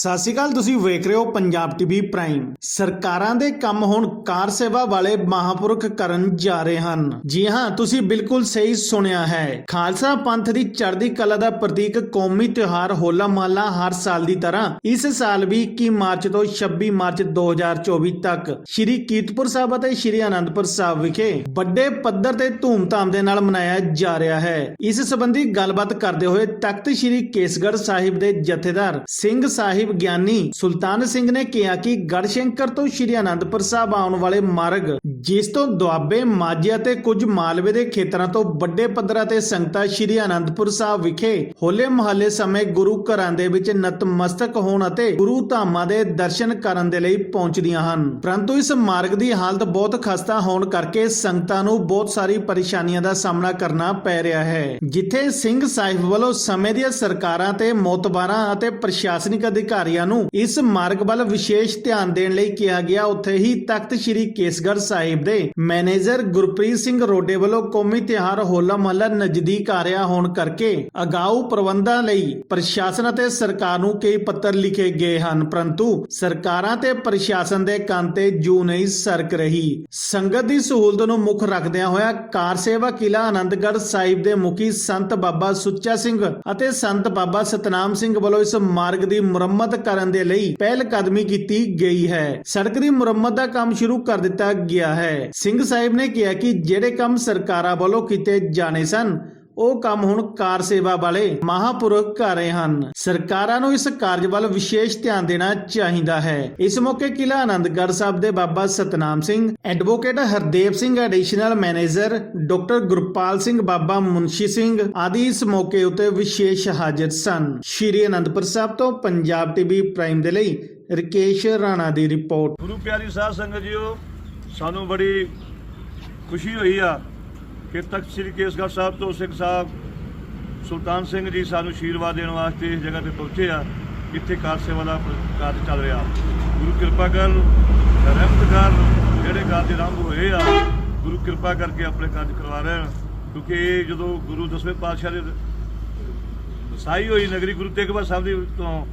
ਸਤਿ ਸ਼੍ਰੀ ਅਕਾਲ, ਤੁਸੀਂ ਵੇਖ ਰਹੇ ਹੋ ਪੰਜਾਬ ਟੀਵੀ ਪ੍ਰਾਈਮ। ਸਰਕਾਰਾਂ ਦੇ ਕੰਮ ਹੁਣ ਕਾਰ ਸੇਵਾ ਵਾਲੇ ਮਹਾਪੁਰਖ ਕਰਨ ਜਾ ਰਹੇ ਹਨ। ਜੀ ਹਾਂ, ਤੁਸੀਂ ਬਿਲਕੁਲ ਸਹੀ ਸੁਣਿਆ ਹੈ। ਖਾਲਸਾ ਪੰਥ ਦੀ ਚੜ੍ਹਦੀ ਕਲਾ ਦਾ ਪ੍ਰਤੀਕ ਕੌਮੀ ਤਿਉਹਾਰ ਹੋਲਾ ਮਹੱਲਾ ਹਰ ਸਾਲ ਦੀ ਤਰ੍ਹਾਂ ਇਸ ਸਾਲ ਵੀ 21 ਮਾਰਚ ਤੋਂ 26 ਮਾਰਚ 2024 ਤੱਕ। ਸ਼੍ਰੀ ਕੀਰਤਪੁਰ ਸਾਹਿਬ ਅਤੇ ਸ਼੍ਰੀ ਅਨੰਦਪੁਰ ਸਾਹਿਬ ਵਿਖੇ ਵੱਡੇ ਪੱਧਰ ਤੇ ਧੂਮਧਾਮ ਦੇ ਨਾਲ ਮਨਾਇਆ ਜਾ ਰਿਹਾ ਹੈ। ਇਸ ਸੰਬੰਧੀ ਗੱਲਬਾਤ ਕਰਦੇ ਹੋਏ ਤਖਤ ਸ਼੍ਰੀ ਕੇਸਗੜ੍ਹ ਸਾਹਿਬ ਦੇ ਜਥੇਦਾਰ ਸਿੰਘ ਸਾਹਿਬ ਗਿਆਨੀ ਸੁਲਤਾਨ ਸਿੰਘ ਨੇ ਕਿਹਾ ਕਿ ਗੜਸ਼ੰਕਰ ਤੋਂ ਸ਼੍ਰੀ ਅਨੰਦਪੁਰ ਸਾਹਿਬ ਆਉਣ ਵਾਲੇ ਮਾਰਗ, ਜਿਸ ਤੋਂ ਦੁਆਬੇ ਮਾਝੇ ਅਤੇ ਕੁਝ ਮਾਲਵੇ ਦੇ ਖੇਤਰਾਂ ਤੋਂ ਵੱਡੇ ਪੱਧਰਾਂ ਤੇ ਸੰਗਤਾਂ ਸ਼੍ਰੀ ਅਨੰਦਪੁਰ ਸਾਹਿਬ ਵਿਖੇ ਹੋਲੇ ਮਹੱਲੇ ਸਮੇਂ ਗੁਰੂ ਘਰਾਂ ਦੇ ਵਿੱਚ ਨਤਮਸਤਕ ਹੋਣ ਅਤੇ ਗੁਰੂ ਧਾਮਾਂ ਦੇ ਦਰਸ਼ਨ ਕਰਨ ਦੇ ਲਈ ਪਹੁੰਚਦੀਆਂ ਹਨ। ਪਰੰਤੂ ਇਸ ਮਾਰਗ ਦੀ ਹਾਲਤ ਬਹੁਤ ਖਸਤਾ ਹੋਣ ਕਰਕੇ ਸੰਗਤਾਂ ਨੂੰ ਬਹੁਤ ਸਾਰੀ ਪਰੇਸ਼ਾਨੀਆਂ ਦਾ ਸਾਹਮਣਾ ਕਰਨਾ ਪੈ ਰਿਹਾ ਹੈ। ਜਿੱਥੇ ਸਿੰਘ ਸਾਹਿਬ ਵੱਲੋਂ ਸਮੇਂ ਦੀਆਂ ਸਰਕਾਰਾਂ ਤੇ ਮੋਤਬਾਰਾਂ ਅਤੇ ਪ੍ਰਸ਼ਾਸਨਿਕ ਅਧਿਕਾਰੀ ਅਧਿਕਾਰੀਆਂ ਨੂੰ ਇਸ ਮਾਰਗ ਵੱਲ ਵਿਸ਼ੇਸ਼ ਧਿਆਨ ਦੇਣ ਲਈ ਕਿਹਾ ਗਿਆ। ਉੱਥੇ ਹੀ ਤਖਤ ਸ੍ਰੀ ਕੇਸਗੜ੍ਹ ਸਾਹਿਬ ਦੇ ਮੈਨੇਜਰ ਗੁਰਪ੍ਰੀਤ ਸਿੰਘ ਰੋਡੇ ਵੱਲੋਂ ਕੌਮੀ ਤਿਉਹਾਰ ਹੋਲਾ ਮਹੱਲਾ ਨਜ਼ਦੀਕ ਆ ਰਿਹਾ ਹੋਣ ਕਰਕੇ ਅਗਾਊ ਪ੍ਰਬੰਧਾਂ ਲਈ ਪ੍ਰਸ਼ਾਸਨ ਅਤੇ ਸਰਕਾਰ ਨੂੰ ਕਈ ਪੱਤਰ ਲਿਖੇ ਗਏ ਹਨ, ਪਰੰਤੂ ਸਰਕਾਰਾਂ ਤੇ ਪ੍ਰਸ਼ਾਸਨ ਦੇ ਕੰਨ ਤੇ ਜੂ ਨਹੀਂ ਸਰਕ ਰਹੀ। ਸੰਗਤ ਦੀ ਸਹੂਲਤ ਨੂੰ ਮੁੱਖ ਰੱਖਦਿਆਂ ਹੋਇਆ ਕਾਰ ਸੇਵਾ ਕਿਲਾ ਆਨੰਦਗੜ੍ਹ ਸਾਹਿਬ ਦੇ ਮੁਖੀ ਸੰਤ ਬਾਬਾ ਸੁੱਚਾ ਸਿੰਘ ਅਤੇ ਸੰਤ ਬਾਬਾ ਸਤਨਾਮ ਸਿੰਘ ਵੱਲੋਂ ਇਸ ਮਾਰਗ ਦੀ ਮੁਰੰਮਤ ਕਰਨ ਦੇ ਲਈ ਪਹਿਲ ਕਦਮੀ ਕੀਤੀ ਗਈ ਹੈ। ਸੜਕ ਦੀ ਮੁਰੰਮਤ ਦਾ ਕੰਮ ਸ਼ੁਰੂ ਕਰ ਦਿੱਤਾ ਗਿਆ ਹੈ। ਸਿੰਘ ਸਾਹਿਬ ਨੇ ਕਿਹਾ ਕਿ ਜਿਹੜੇ ਕੰਮ ਸਰਕਾਰਾਂ ਵੱਲੋਂ ਕੀਤੇ ਜਾਣੇ ਸਨ ਉਹ ਕੰਮ ਹੁਣ ਕਾਰ ਸੇਵਾ ਵਾਲੇ ਮਹਾਪੁਰਖ ਕਰ ਰਹੇ ਹਨ। ਸਰਕਾਰਾਂ ਨੂੰ ਇਸ ਕਾਰਜ ਵੱਲ ਵਿਸ਼ੇਸ਼ ਧਿਆਨ ਦੇਣਾ ਚਾਹੀਦਾ ਹੈ। ਇਸ ਮੌਕੇ ਕਿਲਾ ਆਨੰਦਗੜ੍ਹ ਸਾਹਿਬ ਦੇ Baba Satnam Singh, advocate Hardev Singh, additional manager doctor Gurpal Singh, Baba Munshi Singh ਆਦਿ ਇਸ ਮੌਕੇ ਉਤੇ ਵਿਸ਼ੇਸ਼ ਹਾਜ਼ਰ ਸਨ। ਸ਼੍ਰੀ ਅਨੰਦਪੁਰ ਸਾਹਿਬ ਤੋਂ ਪੰਜਾਬ ਟੀਵੀ ਪ੍ਰਾਈਮ ਦੇ ਲਈ ਰਕੇਸ਼ ਰਾਣਾ ਦੀ ਰਿਪੋਰਟ। ਗੁਰੂ ਪਿਆਰੀ ਸਾਹਿਬ ਸੰਗਤ ਜੀਓ, ਸਾਨੂੰ ਬੜੀ ਖੁਸ਼ੀ ਹੋਈ ਆ ਕਿ ਤਖਤ ਸ੍ਰੀ ਕੇਸਗੜ੍ਹ ਸਾਹਿਬ ਤੋਂ ਸਿੰਘ ਸਾਹਿਬ ਸੁਲਤਾਨ ਸਿੰਘ ਜੀ ਸਾਨੂੰ ਆਸ਼ੀਰਵਾਦ ਦੇਣ ਵਾਸਤੇ ਇਸ ਜਗ੍ਹਾ ਤੇ ਪਹੁੰਚੇ ਆ ਇੱਥੇ ਕਾਰ ਸੇਵਾ ਦਾ ਕਾਰਜ ਚੱਲ ਰਿਹਾ। ਗੁਰੂ ਕਿਰਪਾ ਕਰਨ ਰਹਿਮਤ ਕਰਨ ਜਿਹੜੇ ਕਾਰਜ ਆਰੰਭ ਹੋਏ ਆ, ਗੁਰੂ ਕਿਰਪਾ ਕਰਕੇ ਆਪਣੇ ਕਾਰਜ ਕਰਵਾ ਰਹੇ ਹਨ ਕਿਉਂਕਿ ਇਹ ਜਦੋਂ ਗੁਰੂ ਦਸਵੇਂ ਪਾਤਸ਼ਾਹ ਦੇ ਵਸਾਈ ਹੋਈ ਨਗਰੀ ਗੁਰੂ ਤੇਗ ਬਹਾਦਰ ਸਾਹਿਬ ਦੀ ਤੋਂ,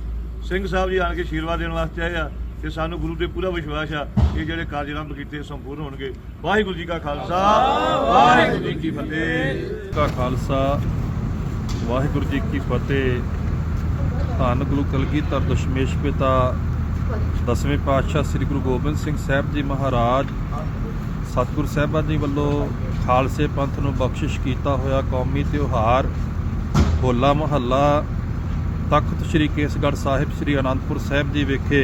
ਸਿੰਘ ਸਾਹਿਬ ਜੀ ਆਣ ਕੇ ਆਸ਼ੀਰਵਾਦ ਦੇਣ ਵਾਸਤੇ ਆਏ ਆ, ਤੇ ਸਾਨੂੰ ਗੁਰੂ ਤੇ ਪੂਰਾ ਵਿਸ਼ਵਾਸ ਆ। ਇਹ ਜਿਹੜੇ ਕਾਰਜ ਕੀਤੇ ਸੰਪੂਰਨ ਹੋਣਗੇ। ਵਾਹਿਗੁਰੂ ਜੀ ਕਾ ਖਾਲਸਾ, ਵਾਹਿਗੁਰੂ ਜੀ ਕੀ ਫਤਿਹ। ਕਾ ਖਾਲਸਾ, ਵਾਹਿਗੁਰੂ ਜੀ ਕੀ ਫਤਿਹ। ਧੰਨ ਗੁਰੂ ਕਲਗੀਧਰ ਦਸ਼ਮੇਸ਼ ਪਿਤਾ, ਦਸਵੇਂ ਪਾਤਸ਼ਾਹ ਸ੍ਰੀ ਗੁਰੂ ਗੋਬਿੰਦ ਸਿੰਘ ਸਾਹਿਬ ਜੀ ਮਹਾਰਾਜ, ਸਤਿਗੁਰ ਸਾਹਿਬਾਂ ਜੀ ਵੱਲੋਂ ਖਾਲਸੇ ਪੰਥ ਨੂੰ ਬਖਸ਼ਿਸ਼ ਕੀਤਾ ਹੋਇਆ ਕੌਮੀ ਤਿਉਹਾਰ, ਹੋਲਾ ਮਹੱਲਾ, ਤਖਤ ਸ੍ਰੀ ਕੇਸਗੜ੍ਹ ਸਾਹਿਬ ਸ੍ਰੀ ਅਨੰਦਪੁਰ ਸਾਹਿਬ ਜੀ ਵਿਖੇ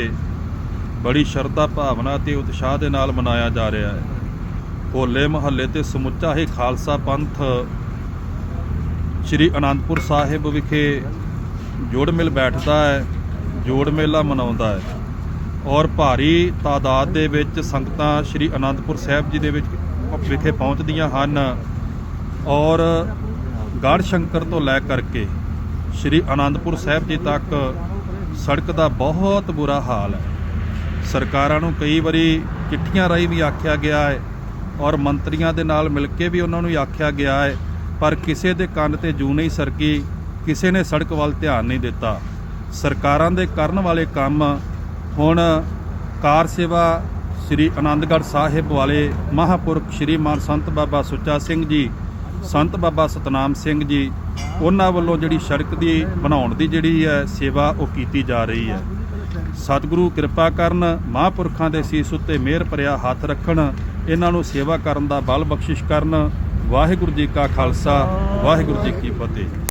ਬੜੀ ਸ਼ਰਧਾ ਭਾਵਨਾ ਤੇ ਉਤਸ਼ਾਹ ਦੇ ਨਾਲ ਮਨਾਇਆ ਜਾ ਰਿਹਾ ਹੈ। ਹੋਲੇ ਮਹੱਲੇ ਤੇ ਸਮੁੱਚਾ ਹੀ ਖਾਲਸਾ ਪੰਥ ਸ੍ਰੀ ਅਨੰਦਪੁਰ ਸਾਹਿਬ ਵਿਖੇ ਜੋੜ ਮੇਲ ਬੈਠਦਾ ਹੈ, ਜੋੜ ਮੇਲਾ ਮਨਾਉਂਦਾ ਹੈ ਔਰ ਭਾਰੀ ਤਾਦਾਦ ਦੇ ਵਿੱਚ ਸੰਗਤਾਂ ਸ੍ਰੀ ਅਨੰਦਪੁਰ ਸਾਹਿਬ ਜੀ ਦੇ ਵਿੱਚ ਵਿਖੇ ਪਹੁੰਚਦੀਆਂ ਹਨ ਔਰ ਗੜ੍ਹ ਸ਼ੰਕਰ ਤੋਂ ਲੈ ਕਰਕੇ ਸ੍ਰੀ ਅਨੰਦਪੁਰ ਸਾਹਿਬ ਜੀ ਤੱਕ ਸੜਕ ਦਾ ਬਹੁਤ ਬੁਰਾ ਹਾਲ ਹੈ। ਸਰਕਾਰਾਂ ਨੂੰ ਕਈ ਵਾਰੀ ਚਿੱਠੀਆਂ ਰਾਹੀਂ ਵੀ ਆਖਿਆ ਗਿਆ ਹੈ ਔਰ ਮੰਤਰੀਆਂ ਦੇ ਨਾਲ ਮਿਲ ਕੇ ਵੀ ਉਹਨਾਂ ਨੂੰ ਆਖਿਆ ਗਿਆ ਹੈ, ਪਰ ਕਿਸੇ ਦੇ ਕੰਨ ਤੇ ਜੂ ਨਹੀਂ ਸਰਕੀ, ਕਿਸੇ ਨੇ ਸੜਕ ਵੱਲ ਧਿਆਨ ਨਹੀਂ ਦਿੱਤਾ। ਸਰਕਾਰਾਂ ਦੇ ਕਰਨ ਵਾਲੇ ਕੰਮ ਹੁਣ ਕਾਰ ਸੇਵਾ ਸ੍ਰੀ ਆਨੰਦਗੜ੍ਹ ਸਾਹਿਬ ਵਾਲੇ ਮਹਾਪੁਰਖ ਸ਼੍ਰੀਮਾਨ ਸੰਤ ਬਾਬਾ ਸੁੱਚਾ ਸਿੰਘ ਜੀ, ਸੰਤ ਬਾਬਾ ਸਤਨਾਮ ਸਿੰਘ ਜੀ, ਉਹਨਾਂ ਵੱਲੋਂ ਜਿਹੜੀ ਸੜਕ ਦੀ ਬਣਾਉਣ ਦੀ ਜਿਹੜੀ ਹੈ ਸੇਵਾ ਉਹ ਕੀਤੀ ਜਾ ਰਹੀ ਹੈ। ਸਤਿਗੁਰੂ ਕਿਰਪਾ ਕਰਨ ਮਹਾਂਪੁਰਖਾਂ ਦੇ ਸੀਸ ਉੱਤੇ ਮਿਹਰ ਭਰਿਆ ਹੱਥ ਰੱਖਣ, ਇਹਨਾਂ ਨੂੰ ਸੇਵਾ ਕਰਨ ਦਾ ਬਲ ਬਖਸ਼ਿਸ਼ ਕਰਨ। ਵਾਹਿਗੁਰੂ ਜੀ ਕਾ ਖਾਲਸਾ, ਵਾਹਿਗੁਰੂ ਜੀ ਕੀ ਫਤਿਹ।